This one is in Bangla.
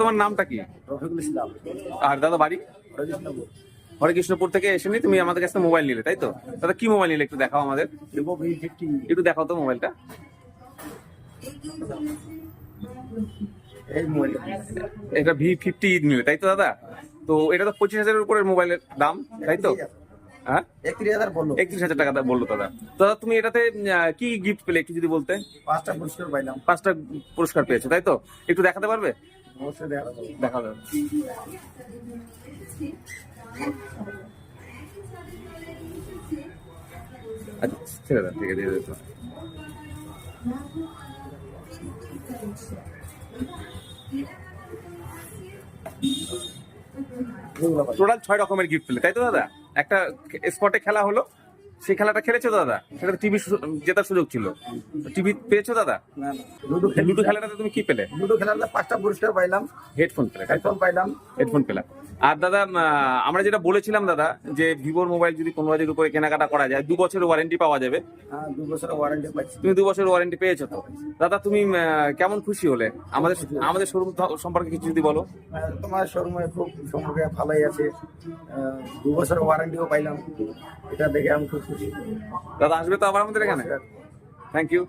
তোমার নামটা কি? রফিকুল ইসলাম। আর দাদা বাড়ি? হরে কৃষ্ণপুর থেকে এসে নি তুমি আমাদের কাছে মোবাইল নিলে তাই তো? দাদা কি মোবাইল নিলে একটু দেখাও আমাদের। একটু দেখাও তো মোবাইলটা। এটা ভি ফিফটি নিলে তাই তো দাদা? তো এটা তো পঁচিশ হাজারের উপরের মোবাইলের দাম তাই তো? হ্যাঁ? একত্রিশ হাজার বলল। একত্রিশ হাজার টাকা বলল দাদা। দাদা তুমি এটাতে কি গিফট পেলে একটু যদি বলতে? পাঁচটা পুরস্কার পাইলাম। পাঁচটা পুরস্কার পেয়েছ তাই তো? একটু দেখাতে পারবে? আচ্ছা টোটাল ছয় রকমের গিফট পেলে তাই তো দাদা? একটা স্পটে খেলা হলো সেই খেলাটা খেলেছো দাদা? সেটা টিভি জেতার সুযোগ ছিল। টিভি পেয়েছ দাদা? লুডো খেলি খেলাটাতে তুমি কি পেলে? লুডো খেলাতে পাঁচটা পুরস্কার পাইলাম। হেডফোন পেলে হেডফোন পাইলাম। হেডফোন পেলাম। আর দাদা আমরা যেটা বলেছিলাম দাদা যে ভিভোর মোবাইল যদি কোনো যদি উপরে কেনাকাটা করা যায় দু বছরের ওয়ারেন্টি পাওয়া যাবে। হ্যাঁ দু বছরের ওয়ারেন্টি পাইছি। তুমি দু বছরের ওয়ারেন্টি পেয়েছ তো? দাদা তুমি কেমন খুশি হলে? আমাদের আমাদের শোরুম সম্পর্কে কিছু যদি বলো। তোমার শোরুমে খুব সম্পর্কে ভালোই আছে। দু বছরের ওয়ারেন্টিও পাইলাম। এটা দেখে আমি খুব খুশি। দাদা আসবে তো আবার আমাদের এখানে থ্যাংক ইউ.